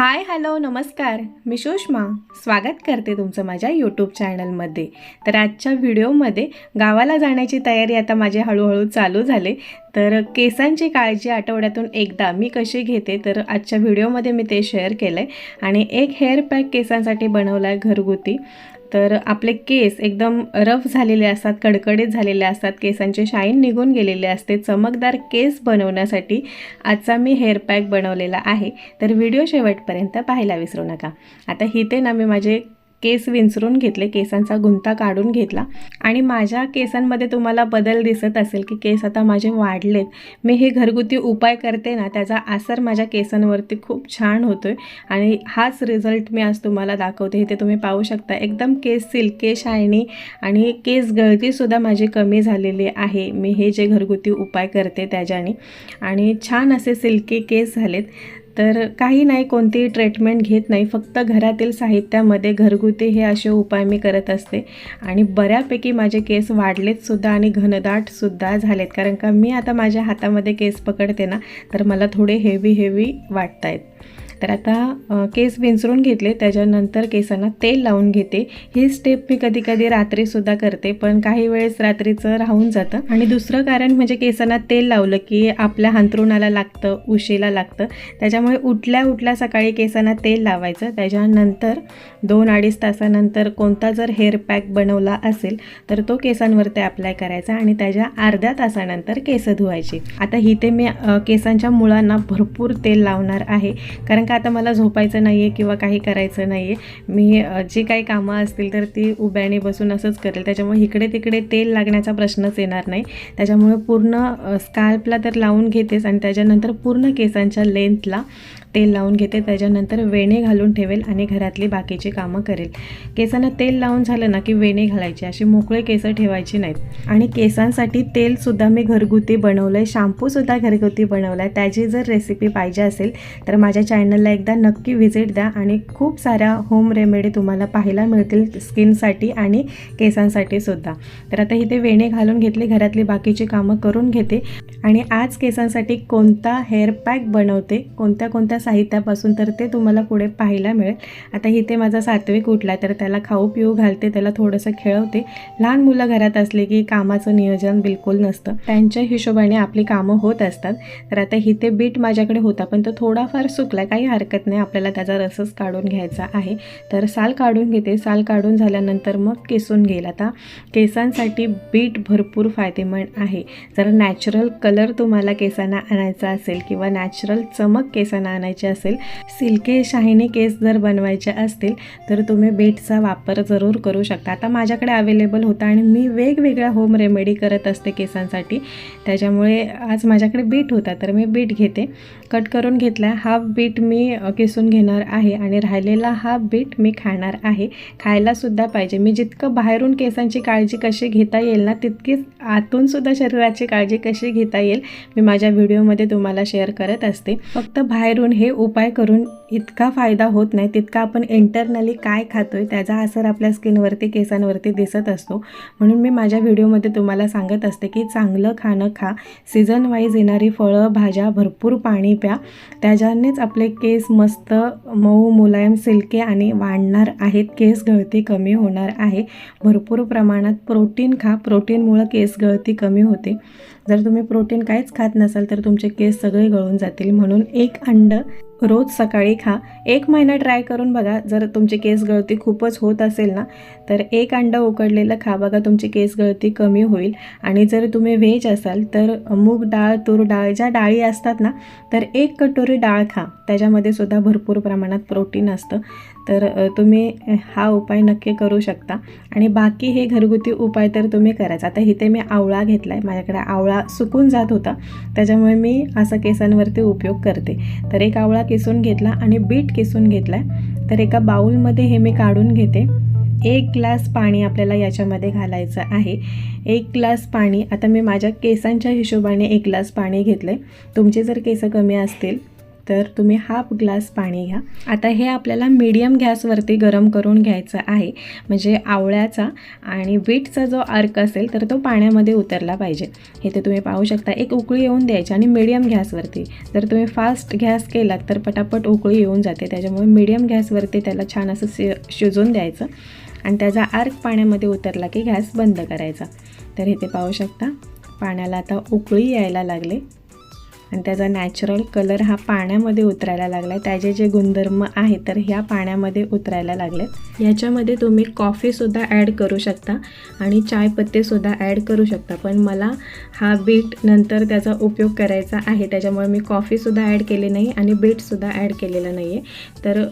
Hi hello नमस्कार. मी सुषमा. स्वागत करते तुमचं माझ्या यूट्यूब चॅनलमध्ये तर आजच्या व्हिडिओमध्ये गावाला जाण्याची तयारी आता माझी हळूहळू चालू झाले. तर केसांची काळजी आठवड्यातून एकदा मी कशी घेते तर आजच्या व्हिडिओमध्ये मी ते शेअर केलं आहे आणि एक हेअर पॅक केसांसाठी बनवला आहे घरगुती. तर आपले केस एकदम रफ झालेले असतात कडकडीत झालेले असतात. केसांचे शाईन निघून गेलेले असते. चमकदार केस बनवण्यासाठी आजचा मी हेअर पॅक बनवलेला आहे. तर व्हिडिओ शेवटपर्यंत पाहायला विसरू नका. आता हिते ना मी माझे केस विंचरून घेतले केसांचा गुंता काढून घेतला. आणि माझ्या केसांमध्ये तुम्हाला बदल दिसत असेल की केस आता माझे वाढलेत. मी हे घरगुती उपाय करते ना त्याचा आसर माझ्या केसांवरती खूप छान होतो आहे आणि हाच रिझल्ट मी आज तुम्हाला दाखवते. इथे तुम्ही पाहू शकता एकदम केस सिल्के शायनी आणि केस गळतीसुद्धा माझी कमी झालेली आहे. मी हे जे घरगुती उपाय करते त्याच्याने. आणि छान असे सिल्के केस झालेत. तर काही नाही कोणतीही ट्रीटमेंट घेत नाही. फक्त घरातील साहित्यामध्ये घरगुती हे असे उपाय मी करत असते. आणि बऱ्यापैकी माझे केस वाढलेत सुद्धा आणि घनदाटसुद्धा झालेत. कारण का मी आता माझ्या हातामध्ये केस पकडते ना तर मला थोडे हेवी हेवी वाटत आहेत तर आता केस विंचरून घेतले. त्याच्यानंतर केसांना तेल लावून घेते. ही स्टेप मी कधी कधी रात्रीसुद्धा करते पण काही वेळेस रात्रीचं राहून जातं. आणि दुसरं कारण म्हणजे केसांना तेल लावलं की आपल्या अंथरुणाला लागतं उशीला लागतं. त्याच्यामुळे उठल्या उठल्या सकाळी केसांना तेल लावायचं. त्याच्यानंतर दोन अडीच तासानंतर कोणता जर हेअर पॅक बनवला असेल तर तो केसांवरती अप्लाय करायचा आणि त्याच्या अर्ध्या तासानंतर केस धुवायची. आता इथे मी केसांच्या मुळांना भरपूर तेल लावणार आहे. कारण का आता मला झोपायचं नाही आहे किंवा काही करायचं नाही आहे मी जी काही कामं असतील तर ती उभ्याने बसून असंच करेल. त्याच्यामुळे इकडे तिकडे तेल लागण्याचा प्रश्नच येणार नाही. त्याच्यामुळे पूर्ण स्काल्पला तर लावून घेतेच आणि त्याच्यानंतर पूर्ण केसांच्या लेंथला तेल लावून घेते. त्याच्यानंतर वेणे घालून ठेवेल आणि घरातली बाकीची कामं करेल. केसांना तेल लावून झालं ना की वेणे घालायचे. अशी मोकळे केस ठेवायचे नाहीत. आणि केसांसाठी तेलसुद्धा मी घरगुती बनवलं आहे शॅम्पूसुद्धा घरगुती बनवला आहे त्याची जर रेसिपी पाहिजे असेल तर माझ्या चॅनलला एकदा नक्की व्हिजिट द्या आणि खूप साऱ्या होम रेमेडी तुम्हाला पाहायला मिळतील स्किनसाठी आणि केसांसाठी सुद्धा. तर आता इथे वेणे घालून घेतले घरातली बाकीची कामं करून घेते. आणि आज केसांसाठी कोणता हेअर पॅक बनवते कोणत्या कोणत्या साहित्यापासून तर ते तुम्हाला पुढे पाहायला मिळेल. आता इथे माझा सात्विक उठला तर त्याला खाऊ पिऊ घालते त्याला थोडंसं खेळवते. लहान मुलं घरात असले की कामाचं नियोजन बिलकुल नसतं. त्यांच्या हिशोबाने आपली कामं होत असतात. तर आता इथे बीट माझ्याकडे होता पण तो थोडाफार सुकला काही हरकत नाही आपल्याला त्याचा रसच काढून घ्यायचा आहे. तर साल काढून घेते. साल काढून झाल्यानंतर मग केसून घेईल. आता केसांसाठी बीट भरपूर फायदेमंद आहे. जर नॅचरल कलर तुम्हाला केसांना आणायचा असेल किंवा नॅचरल चमक केसांना आणायची असेल सिल्के शाहिनी केस जर बनवायचे असतील तर तुम्ही बीटचा वापर जरूर करू शकता. आता माझ्याकडे अवेलेबल होता आणि मी वेगवेगळ्या होम रेमेडी करत असते केसांसाठी. त्याच्यामुळे आज माझ्याकडे बीट होता तर मी बीट घेते. कट करून घेतला. हाफ बीट मी मी किसून घेणार आहे आणि राहिलेला हा बीट मी खाणार आहे. खायलासुद्धा पाहिजे. मी जितकं बाहेरून केसांची काळजी कशी घेता येईल ना तितकीच आतूनसुद्धा शरीराची काळजी कशी घेता येईल मी माझ्या व्हिडिओमध्ये तुम्हाला शेअर करत असते. फक्त बाहेरून हे उपाय करून इतका फायदा होत नाही तितका आपण इंटरनली काय खातो आहे त्याचा असर आपल्या स्किनवरती केसांवरती दिसत असतो. म्हणून मी माझ्या व्हिडिओमध्ये तुम्हाला सांगत असते की चांगलं खाणं खा. सीझन वाईज येणारी फळं भाज्या भरपूर पाणी प्या. त्याच्यानेच आपले केस मस्त मऊ मुलायम सिल्के आणि वाढणार आहेत. केस गळती कमी होणार आहे. भरपूर प्रमाणात प्रोटीन खा. प्रोटीनमुळं केस गळती कमी होते. जर तुम्ही प्रोटीन काहीच खात नसाल तर तुमचे केस सगळे गळून जातील. म्हणून एक अंड रोज सकाळी खा. एक महिना ट्राय करून बघा. जर तुमची केस गळती खूपच होत असेल ना तर एक अंडं उकडलेलं खा. बघा तुमची केस गळती कमी होईल. आणि जर तुम्ही व्हेज असाल तर मूग डाळ तूर डाळ ज्या डाळी असतात ना तर एक कटोरी डाळ खा. त्याच्यामध्ये सुद्धा भरपूर प्रमाणात प्रोटीन असतं. तर तुम्ही हा उपाय नक्की करू शकता. आणि बाकी हे घरगुती उपाय तर तुम्ही करायचा. आता इथे मी आवळा घेतला आहे माझ्याकडे आवळा सुकून जात होता. त्याच्यामुळे मी असा केसांवरती उपयोग करते. तर एक आवळा किसून घेतला आणि बीट किसून घेतला आहे तर एका बाऊलमध्ये हे मी काढून घेते. एक ग्लास पाणी आपल्याला याच्यामध्ये घालायचं आहे. एक ग्लास पाणी आता मी माझ्या केसांच्या हिशोबाने एक ग्लास पाणी घेतलं आहे तुमचे जर केस कमी असतील तर तुम्ही हाफ ग्लास पाणी घ्या. आता हे आपल्याला मीडियम गॅसवरती गरम करून घ्यायचं आहे. म्हणजे आवळ्याचा आणि बीटचा जो अर्क असेल तर तो पाण्यामध्ये उतरला पाहिजे. हे ते तुम्ही पाहू शकता एक उकळी येऊन द्यायची आणि मीडियम गॅसवरती जर तुम्ही फास्ट गॅस केलात तर पटापट उकळी येऊन जाते. त्याच्यामुळे मीडियम गॅसवरती त्याला छान असं शि शिजवून द्यायचं. आणि त्याचा अर्क पाण्यामध्ये उतरला की गॅस बंद करायचा. तर हे ते पाहू शकता पाण्याला आता उकळी यायला लागले. आणि त्याचा नॅचरल कलर हा पाण्यामध्ये उतरायला लागला आहे त्याचे जे गुणधर्म आहेत तर ह्या पाण्यामध्ये उतरायला लागलेत. याच्यामध्ये तुम्ही कॉफीसुद्धा ॲड करू शकता आणि चायपत्तेसुद्धा ॲड करू शकता. पण मला हा बीट नंतर त्याचा उपयोग करायचा आहे. त्याच्यामुळे मी कॉफीसुद्धा ॲड केली नाही आणि बीटसुद्धा ॲड केलेलं नाही आहे तर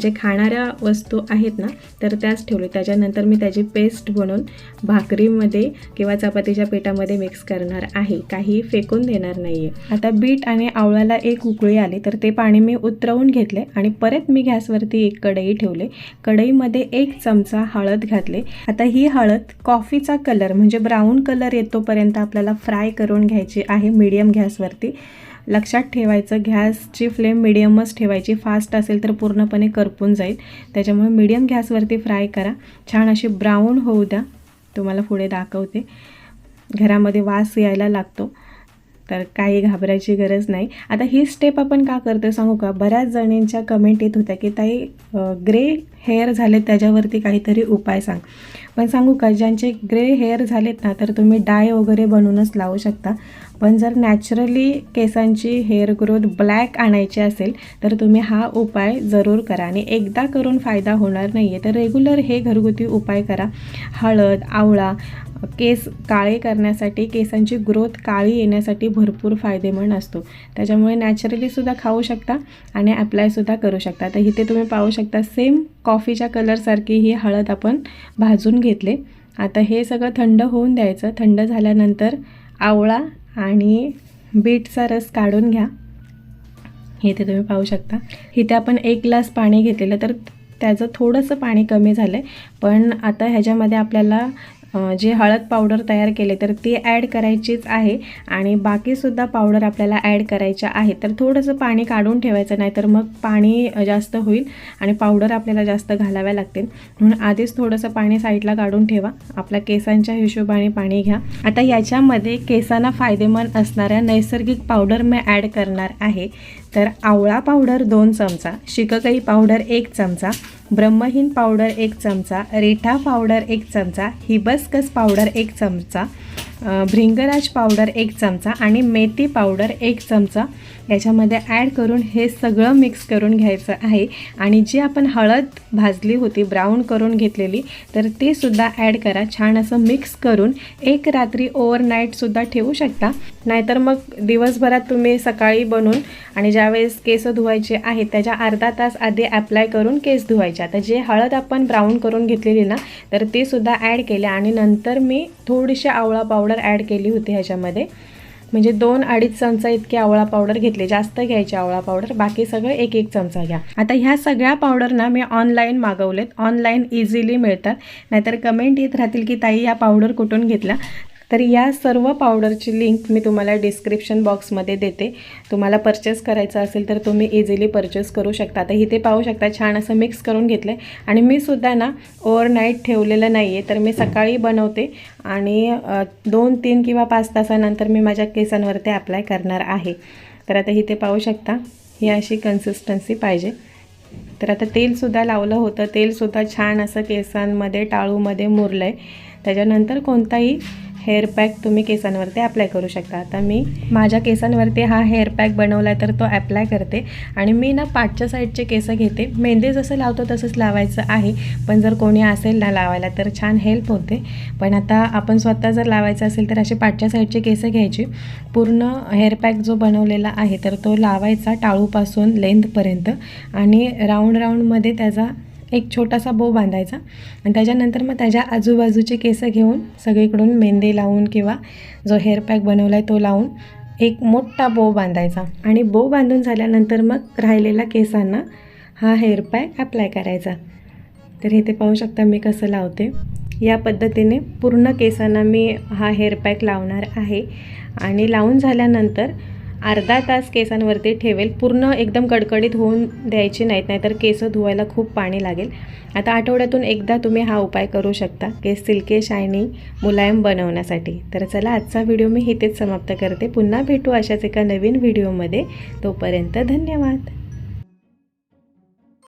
जे खाणाऱ्या वस्तू आहेत ना तर त्याच ठेवले. त्याच्यानंतर मी त्याची पेस्ट बनवून भाकरीमध्ये किंवा चपातीच्या पिठामध्ये मिक्स करणार आहे. काही फेकून देणार नाही आहे आता बीट आणि आवळ्याला एक उकळी आली तर ते पाणी मी उतरवून घेतले आणि परत मी गॅसवरती एक कढई ठेवले. कढईमध्ये एक चमचा हळद घातले. आता ही हळद कॉफीचा कलर म्हणजे ब्राऊन कलर येतोपर्यंत आपल्याला फ्राय करून घ्यायची आहे मीडियम गॅसवरती. लक्षात ठेवायचं गॅसची फ्लेम मिडियमच ठेवायची. फास्ट असेल तर पूर्णपणे करपून जाईल. त्याच्यामुळे मिडियम गॅसवरती फ्राय करा. छान अशी ब्राऊन होऊ द्या. तुम्हाला पुढे दाखवते. घरामध्ये वास यायला लागतो. तर काही घाबरायची गरज नाही. आता ही स्टेप आपण का करतो सांगू का? बऱ्याच जणींच्या कमेंट येत होत्या की ताई ग्रे हेअर झाले त्याच्यावरती काहीतरी उपाय सांग. पण सांगू का ज्यांचे ग्रे हेअर झालेत ना तर तुम्ही डाय वगैरे बनवूनच लावू शकता. पण जर नॅचरली केसांची हेअर ग्रोथ ब्लॅक आणायची असेल तर तुम्ही हा उपाय जरूर करा. आणि एकदा करून फायदा होणार नाही आहे तर रेग्युलर हे घरगुती उपाय करा. हळद आवळा केस काळे करण्यासाठी केसांची ग्रोथ काळी येण्यासाठी भरपूर फायदेमंद असतो. त्याच्यामुळे नॅचरलीसुद्धा खाऊ शकता आणि अप्लायसुद्धा करू शकता. तर इथे तुम्ही पाहू शकता सेम कॉफीच्या कलरसारखी ही हळद आपण भाजून घेतले. आता हे सगळं थंड होऊन द्यायचं. थंड झाल्यानंतर आवळा आणि बीटचा रस काढून घ्या. इथे तुम्ही पाहू शकता. इथे आपण एक ग्लास पाणी घेतलेलं तर त्याचं थोडंसं पाणी कमी झालं आहे पण आता ह्याच्यामध्ये आपल्याला जे हळद पावडर तयार केले तर ती ॲड करायचीच आहे. आणि बाकीसुद्धा पावडर आपल्याला ॲड करायच्या आहे तर थोडंसं पाणी काढून ठेवायचं नाही तर मग पाणी जास्त होईल आणि पावडर आपल्याला जास्त घालाव्या लागतील. म्हणून आधीच थोडंसं पाणी साईडला काढून ठेवा. आपल्या केसांच्या हिशोबाने पाणी घ्या. आता याच्यामध्ये केसांना फायदेमंद असणाऱ्या नैसर्गिक पावडर मी ॲड करणार आहे. तर आवळा पावडर दोन चमचा शिककई पावडर एक चमचा ब्रह्महीन पावडर एक चमचा रेठा पावडर एक चमचा हिबस्कस पावडर एक चमचा भृंगराज पावडर एक चमचा आणि मेथी पावडर एक चमचा. याच्यामध्ये ॲड करून हे सगळं मिक्स करून घ्यायचं आहे. आणि जी आपण हळद भाजली होती ब्राऊन करून घेतलेली तर ते सुद्धा ॲड करा. छान असं मिक्स करून एक रात्री ओव्हरनाईटसुद्धा ठेवू शकता. नाहीतर मग दिवसभरात तुम्ही सकाळी बनवून आणि ज्यावेळेस केस धुवायचे आहेत त्याच्या अर्धा तास आधी ॲप्लाय करून केस धुवायचे आता जे हळद आपण ब्राऊन करून घेतलेली ना तर ते सुद्धा ॲड केले आणि नंतर मी थोडीशी आवळा पावडर ॲड केली होती ह्याच्यामध्ये. म्हणजे दोन अडीच चमचा इतके आवळा पावडर घेतले. जास्त घ्यायचे आवळा पावडर. बाकी सगळं एक एक चमचा घ्या. आता ह्या सगळ्या पावडर ना मी ऑनलाईन मागवलेत. ऑनलाईन इझिली मिळतात. नाहीतर कमेंट येत राहतील की ताई या पावडर कुठून घेतला? तर या सर्व पावडरची लिंक मी तुम्हाला डिस्क्रिप्शन बॉक्समध्ये देते. तुम्हाला परचेस करायचं असेल तर तुम्ही इझिली परचेस करू शकता. तर इथे पाहू शकता छान असं मिक्स करून घेतलं आहे आणि मी सुद्धा ना ओव्हरनाईट ठेवलेलं नाही आहे तर मी सकाळी बनवते आणि दोन तीन किंवा पाच तासानंतर मी माझ्या केसांवरती अप्लाय करणार आहे. तर आता इथे पाहू शकता ही अशी कन्सिस्टन्सी पाहिजे. तर आता तेलसुद्धा लावलं होतं. तेलसुद्धा छान असं केसांमध्ये टाळूमध्ये मुरलं आहे त्याच्यानंतर कोणताही हेअर पॅक तुम्ही केसांवरती अप्लाय करू शकता. आता मी माझ्या केसांवरती हा हेअर पॅक बनवला आहे तर तो अप्लाय करते. आणि मी ना पाठच्या साईडचे केस घेते. मेहंदी जसं लावतो तसंच लावायचं आहे. पण जर कोणी असेल ना लावायला तर छान हेल्प होते. पण आता आपण स्वतः जर लावायचं असेल तर असे पाठच्या साईडचे केस घ्यायचे. पूर्ण हेअर पॅक जो बनवलेला आहे तर तो लावायचा टाळूपासून लेंथपर्यंत आणि राऊंड राऊंडमध्ये त्याचा एक छोटासा बो बांधायचा. आणि त्याच्यानंतर मग त्याच्या आजूबाजूचे केस घेऊन सगळीकडून मेहंदी लावून किंवा जो हेअर पॅक बनवला आहे तो लावून एक मोठा बो बांधायचा. आणि बो बांधून झाल्यानंतर मग राहिलेल्या केसांना हा हेअर पॅक अप्लाय करायचा. तर हे ते पाहू शकता मी कसं लावते. या पद्धतीने पूर्ण केसांना मी हा हेअर पॅक लावणार आहे. आणि लावून झाल्यानंतर अर्धा तास केसांवरती ठेवेल. पूर्ण एकदम कडकडीत होऊन द्यायची नाहीत नाहीतर केस धुवायला खूप पाणी लागेल. आता आठवड्यातून एकदा तुम्ही हा उपाय करू शकता केस सिल्के शायनी मुलायम बनवण्यासाठी. तर चला आजचा व्हिडिओ मी इथेच समाप्त करते. पुन्हा भेटू अशाच एका नवीन व्हिडिओमध्ये. तोपर्यंत धन्यवाद.